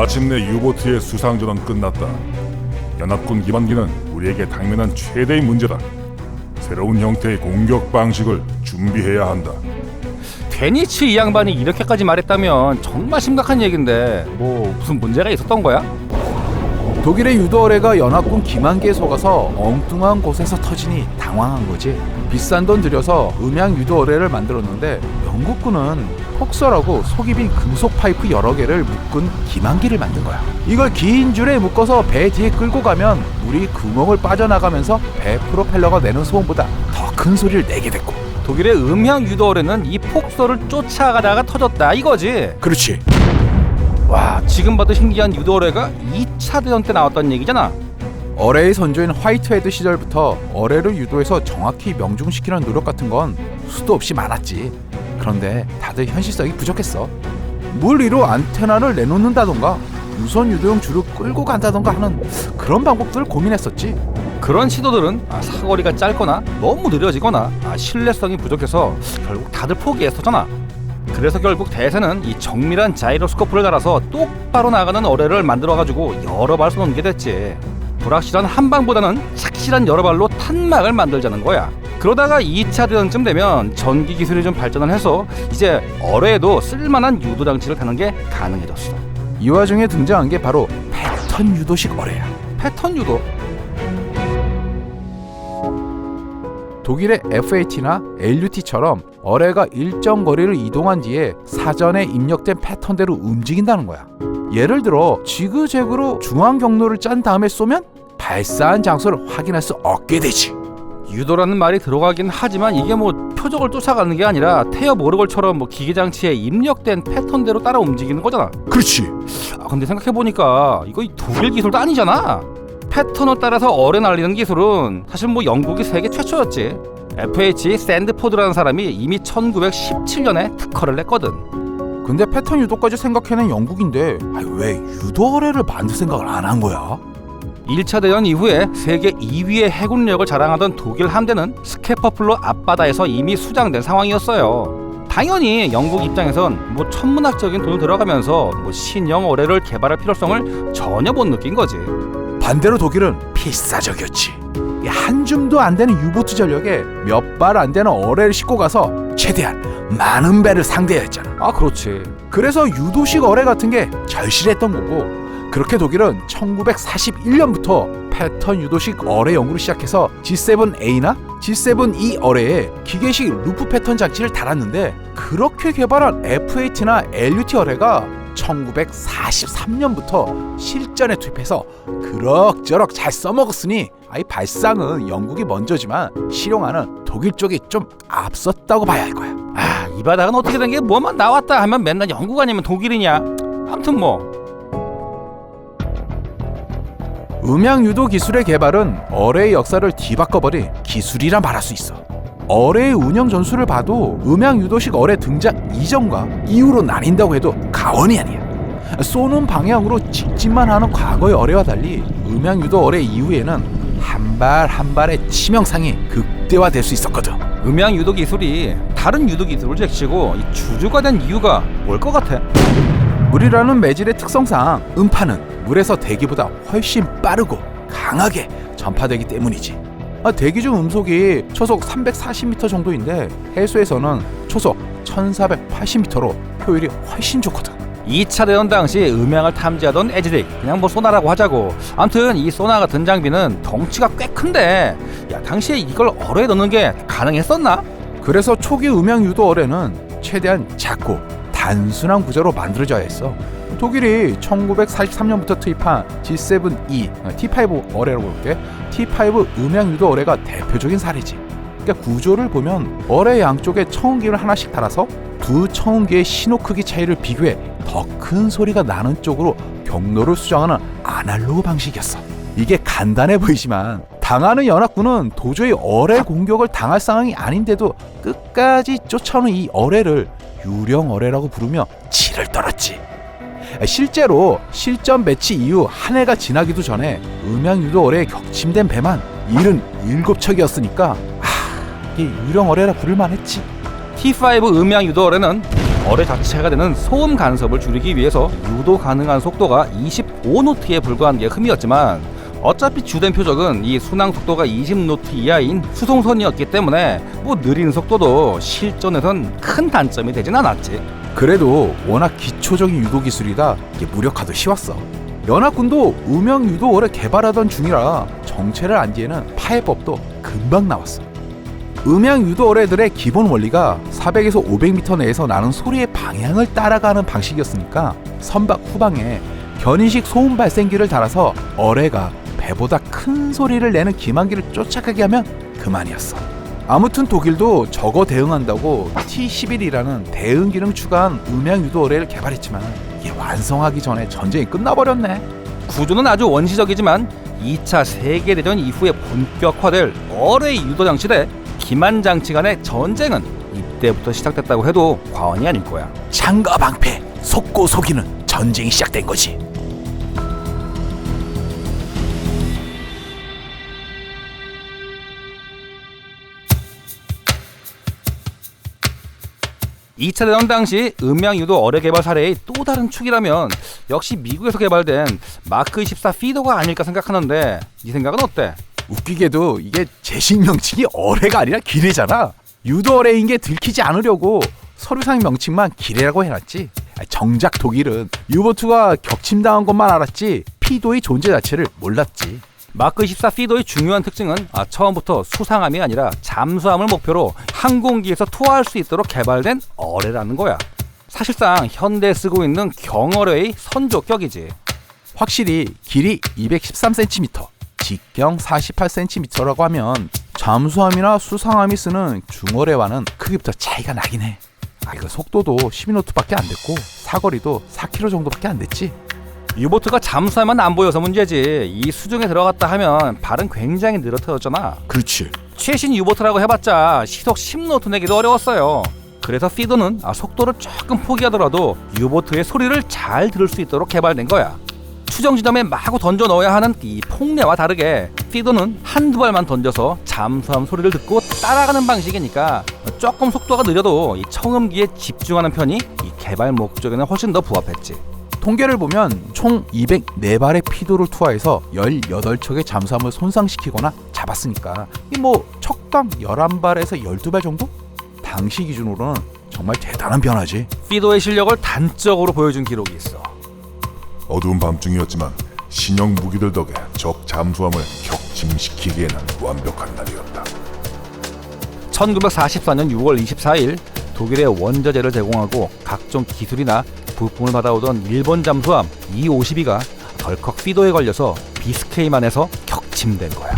마침내 유보트의 수상전은 끝났다. 연합군 기반기는 우리에게 당면한 최대의 문제다. 새로운 형태의 공격 방식을 준비해야 한다. 베니츠 이 양반이 이렇게까지 말했다면 정말 심각한 얘긴데 뭐 무슨 문제가 있었던 거야? 독일의 유도어뢰가 연합군 기만기에 속아서 엉뚱한 곳에서 터지니 당황한 거지. 비싼 돈 들여서 음향 유도 어뢰를 만들었는데 영국군은 폭설하고 속이 빈 금속 파이프 여러 개를 묶은 기만기를 만든 거야. 이걸 긴 줄에 묶어서 배 뒤에 끌고 가면 물이 구멍을 빠져나가면서 배 프로펠러가 내는 소음보다 더 큰 소리를 내게 됐고. 독일의 음향 유도 어뢰는 이 폭설을 쫓아가다가 터졌다 이거지. 그렇지. 와 지금 봐도 신기한 유도 어뢰가 2차 대전 때 나왔던 얘기잖아. 어뢰의 선조인 화이트헤드 시절부터 어뢰를 유도해서 정확히 명중시키는 노력 같은 건 수도 없이 많았지. 그런데 다들 현실성이 부족했어. 물 위로 안테나를 내놓는다던가 무선 유도용 줄을 끌고 간다던가 하는 그런 방법들을 고민했었지. 그런 시도들은 아, 사거리가 짧거나 너무 느려지거나 아, 신뢰성이 부족해서 결국 다들 포기했었잖아. 그래서 결국 대세는 이 정밀한 자이로스코프를 달아서 똑바로 나가는 어뢰를 만들어가지고 여러 발 쏘는 게 됐지. 불확실한 한 방보다는 착실한 여러 발로 탄막을 만들자는 거야. 그러다가 2차 대전쯤 되면 전기 기술이 좀 발전을 해서 이제 어뢰에도 쓸만한 유도 장치를 다는 게 가능해졌어. 이 와중에 등장한 게 바로 패턴 유도식 어뢰야. 패턴 유도. 독일의 FAT나 LUT처럼 어뢰가 일정 거리를 이동한 뒤에 사전에 입력된 패턴대로 움직인다는 거야. 예를 들어 지그재그로 중앙 경로를 짠 다음에 쏘면 발사한 장소를 확인할 수 없게 되지. 유도라는 말이 들어가긴 하지만 이게 뭐 표적을 쫓아가는 게 아니라 태엽 오르골처럼 뭐 기계 장치에 입력된 패턴대로 따라 움직이는 거잖아. 그렇지. 아, 근데 생각해 보니까 이거 이 독일 기술도 아니잖아. 패턴을 따라서 어뢰 날리는 기술은 사실 뭐 영국이 세계 최초였지. FH 샌드포드라는 사람이 이미 1917년에 특허를 냈거든. 근데 패턴 유도까지 생각해낸 영국인데 왜 유도 어뢰를 만들 생각을 안 한 거야? 1차 대전 이후에 세계 2위의 해군력을 자랑하던 독일 함대는 스케퍼플로 앞바다에서 이미 수장된 상황이었어요. 당연히 영국 입장에선 뭐 천문학적인 돈을 들어가면서 뭐 신형 어뢰를 개발할 필요성을 전혀 못 느낀 거지. 반대로 독일은 필사적이었지. 이한 줌도 안 되는 유보트 전력에 몇 발 안 되는 어뢰를 싣고 가서 최대한 많은 배를 상대했잖아. 아 그렇지. 그래서 유도식 어뢰 같은 게 절실했던 거고 그렇게 독일은 1941년부터 패턴 유도식 어뢰 연구를 시작해서 G7A나 G7E 어뢰에 기계식 루프 패턴 장치를 달았는데 그렇게 개발한 F8나 LUT 어뢰가 1943년부터 실전에 투입해서 그럭저럭 잘 써먹었으니 아이 발상은 영국이 먼저지만 실용화는 독일 쪽이 좀 앞섰다고 봐야 할 거야. 아, 이 바닥은 어떻게 된 게 뭐만 나왔다 하면 맨날 영국 아니면 독일이냐. 아무튼 뭐 음향 유도 기술의 개발은 어뢰의 역사를 뒤바꿔버린 기술이라 말할 수 있어. 어뢰의 운영 전술을 봐도 음향 유도식 어뢰 등장 이전과 이후로 나뉜다고 해도 가언이 아니야. 쏘는 방향으로 직진만 하는 과거의 어뢰와 달리 음향 유도 어뢰 이후에는 한 발한 발의 치명상이 극대화될 수 있었거든. 음향 유도 기술이 다른 유도 기술을 제치고 이 주주가 된 이유가 뭘 것 같아? 물이라는 매질의 특성상 음파는 물에서 대기보다 훨씬 빠르고 강하게 전파되기 때문이지. 아, 대기 중 음속이 초속 340m 정도인데 해수에서는 초속 1480m로 효율이 훨씬 좋거든. 2차 대전 당시 음향을 탐지하던 에즈딕 그냥 뭐 소나라고 하자고 아무튼 이 소나 같은 장비는 덩치가 꽤 큰데 야 당시에 이걸 어뢰에 넣는 게 가능했었나? 그래서 초기 음향 유도 어뢰는 최대한 작고 단순한 구조로 만들어져야 했어. 독일이 1943년부터 투입한 G7E, T5 어뢰라고 볼게. T5 음향 유도 어뢰가 대표적인 사례지. 그러니까 구조를 보면 어뢰 양쪽에 청음기를 하나씩 달아서 두 청음기의 신호 크기 차이를 비교해 더 큰 소리가 나는 쪽으로 경로를 수정하는 아날로그 방식이었어. 이게 간단해 보이지만 당하는 연합군은 도저히 어뢰 공격을 당할 상황이 아닌데도 끝까지 쫓아오는 이 어뢰를 유령 어뢰라고 부르며 치를 떨었지. 실제로 실전 배치 이후 한 해가 지나기도 전에 음향 유도 어뢰에 격침된 배만 77척이었으니까 아, 유령 어뢰라 부를만 했지. T5 음향 유도 어뢰는 어뢰 자체가 되는 소음 간섭을 줄이기 위해서 유도 가능한 속도가 25노트에 불과한 게 흠이었지만 어차피 주된 표적은 이 순항 속도가 20노트 이하인 수송선이었기 때문에 뭐 느린 속도도 실전에선 큰 단점이 되진 않았지. 그래도 워낙 기초적인 유도 기술이라 이게 무력화도 쉬웠어. 연합군도 음영 유도어를 개발하던 중이라 정체를 안 뒤에는 파해법도 금방 나왔어. 음향 유도 어뢰들의 기본 원리가 400에서 500m 내에서 나는 소리의 방향을 따라가는 방식이었으니까 선박 후방에 견인식 소음 발생기를 달아서 어뢰가 배보다 큰 소리를 내는 기만기를 쫓아가게 하면 그만이었어. 아무튼 독일도 저거 대응한다고 T11이라는 대응 기능 추가한 음향 유도 어뢰를 개발했지만 이게 완성하기 전에 전쟁이 끝나버렸네. 구조는 아주 원시적이지만 2차 세계대전 이후에 본격화될 어뢰 유도 장치 대 기만 장치 간의 전쟁은 이때부터 시작됐다고 해도 과언이 아닐 거야. 창과 방패, 속고 속이는 전쟁이 시작된 거지. 2차 대전 당시 음향 유도 어뢰 개발 사례의 또 다른 축이라면 역시 미국에서 개발된 마크 24 피더가 아닐까 생각하는데 네 생각은 어때? 웃기게도 이게 제식 명칭이 어뢰가 아니라 기뢰잖아. 유도 어뢰인 게 들키지 않으려고 서류상 명칭만 기뢰라고 해놨지. 아, 정작 독일은 유보트가 격침당한 것만 알았지 피도의 존재 자체를 몰랐지. 마크 24 피더의 중요한 특징은 아, 처음부터 수상함이 아니라 잠수함을 목표로 항공기에서 투하할 수 있도록 개발된 어뢰라는 거야. 사실상 현대에 쓰고 있는 경어뢰의 선조격이지. 확실히 길이 213cm, 직경 48cm라고 하면 잠수함이나 수상함이 쓰는 중어뢰와는 크기부터 차이가 나긴 해. 아 이거 속도도 12노트밖에 안 됐고 사거리도 4km 정도밖에 안 됐지. 유보트가 잠수함만 안 보여서 문제지. 이 수중에 들어갔다 하면 발은 굉장히 느릿해졌잖아. 그렇지. 최신 유보트라고 해봤자 시속 10노트 내기도 어려웠어요. 그래서 피더는 아, 속도를 조금 포기하더라도 유보트의 소리를 잘 들을 수 있도록 개발된 거야. 추정 지점에 마구 던져 넣어야 하는 이 폭내와 다르게 피더는 한두 발만 던져서 잠수함 소리를 듣고 따라가는 방식이니까 조금 속도가 느려도 이 청음기에 집중하는 편이 이 개발 목적에는 훨씬 더 부합했지. 통계를 보면 총 204발의 피도를 투하해서 18척의 잠수함을 손상시키거나 잡았으니까 이 뭐 척당 11발에서 12발 정도? 당시 기준으로는 정말 대단한 변화지. 피더의 실력을 단적으로 보여준 기록이 있어. 어두운 밤중이었지만 신형 무기들 덕에 적 잠수함을 격침시키기에는 완벽한 날이었다. 1944년 6월 24일 독일의 원자재를 제공하고 각종 기술이나 부품을 받아오던 일본 잠수함 E-52가 덜컥 피도에 걸려서 비스케이만에서 격침된 거야.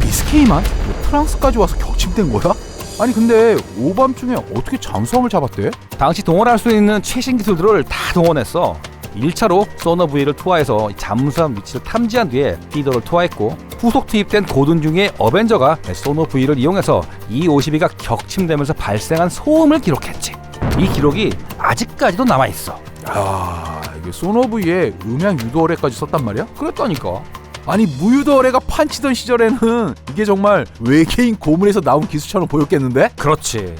비스케이만? 왜 프랑스까지 와서 격침된 거야? 아니 근데 오밤중에 어떻게 잠수함을 잡았대? 당시 동원할 수 있는 최신 기술들을 다 동원했어. 1차로 소너 V를 투하해서 잠수함 위치를 탐지한 뒤에 피더를 투하했고 후속 투입된 고든 중의 어벤저가 소너 V를 이용해서 E-52가 격침되면서 발생한 소음을 기록했지. 이 기록이 아직까지도 남아 있어. 아 이게 소노브의 음향 유도 어뢰까지 썼단 말이야? 그랬다니까. 아니 무유도 어뢰가 판치던 시절에는 이게 정말 외계인 고문에서 나온 기술처럼 보였겠는데? 그렇지.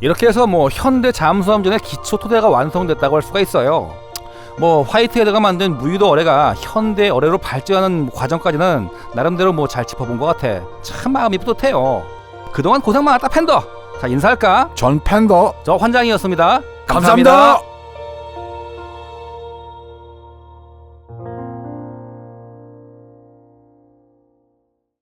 이렇게 해서 뭐 현대 잠수함전의 기초 토대가 완성됐다고 할 수가 있어요. 뭐 화이트헤드가 만든 무유도 어뢰가 현대 어뢰로 발전하는 과정까지는 나름대로 뭐 잘 짚어본 것 같아. 참 마음이 뿌듯해요. 그동안 고생 많았다 팬더. 자 인사할까? 전 팬더 저 환장이었습니다 감사합니다.